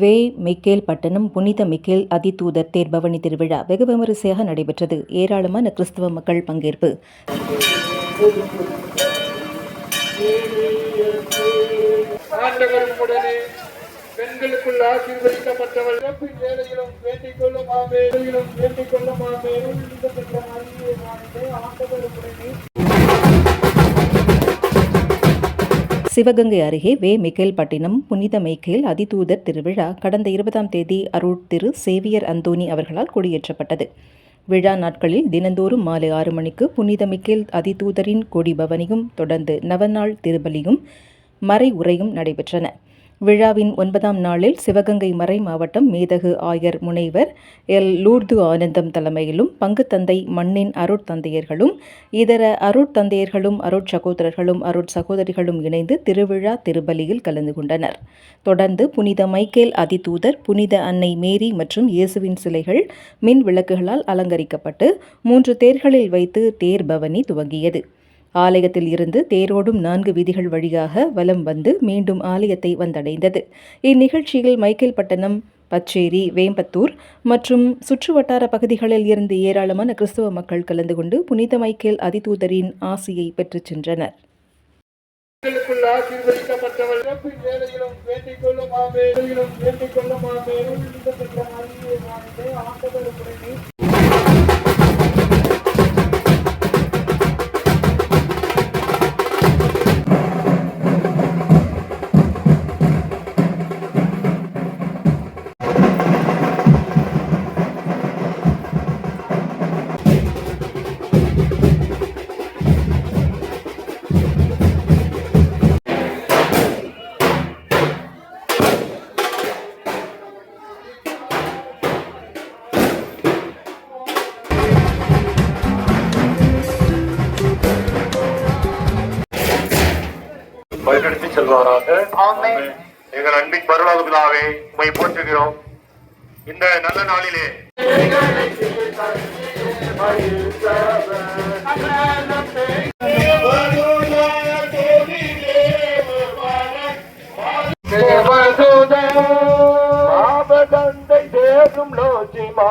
வே. Michael பட்டணம் புனித Michael அதிதூதர் தேர்பவனி திருவிழா வெகு விமரிசையாக நடைபெற்றது. ஏராளமான கிறிஸ்தவ மக்கள் பங்கேற்பு. பெண்களுக்குள் ஆசீர்வதிக்கப்பட்டவள் வேலையிலும் வேண்டிக் கொள்ளும் ஆமே வேண்டிக் கொள்ளும் ஆமே ஆண்டவர் உடனே சிவகங்கை அருகே வே. மிக்கேல்பட்டினம் புனித மைக்கேல் அதிதூதர் திருவிழா கடந்த இருபதாம் தேதி அருள் திரு. சேவியர் அந்தோனி அவர்களால் கொடியேற்றப்பட்டது. விழா நாட்களில் தினந்தோறும் மாலை ஆறு மணிக்கு புனித மிக்கேல் அதிதூதரின் கொடி பவனியும் தொடர்ந்து நவநாள் திருபலியும் மறை உரையும் நடைபெற்றன. விழாவின் ஒன்பதாம் நாளில் சிவகங்கை மறை மாவட்டம் மேதகு ஆயர் முனைவர் எல். லூர்து ஆனந்தம் தலைமையிலும் பங்குத்தந்தை மண்ணின் அருட்தந்தையர்களும் இதர அருட்தந்தையர்களும் அருட்சகோதரர்களும் அருட்சகோதரிகளும் இணைந்து திருவிழா திருபலியில் கலந்து கொண்டனர். தொடர்ந்து புனித மைக்கேல் அதிதூதர் புனித அன்னை மேரி மற்றும் இயேசுவின் சிலைகள் மின் விளக்குகளால் அலங்கரிக்கப்பட்டு மூன்று தேர்களில் வைத்து தேர் பவனி துவங்கியது. ஆலயத்தில் இருந்து தேரோடும் நான்கு வீதிகள் வழியாக வலம் வந்து மீண்டும் ஆலயத்தை வந்தடைந்தது. இந்நிகழ்ச்சியில் மைக்கேல் பட்டணம் பச்சேரி வேம்பத்தூர் மற்றும் சுற்றுவட்டார பகுதிகளில் இருந்து ஏராளமான கிறிஸ்தவ மக்கள் கலந்து கொண்டு புனித மைக்கேல் அதிதூதரின் ஆசியை பெற்றுச் சென்றனர். வழிநடத்தி செல்வாராக. ஆமென். எங்கள் அன்பின் பரலோக பிதாவே உம்மை போற்றுகிறோம். இந்த நல்ல நாளிலே. தேவதூதன் தேடும் லோசிமா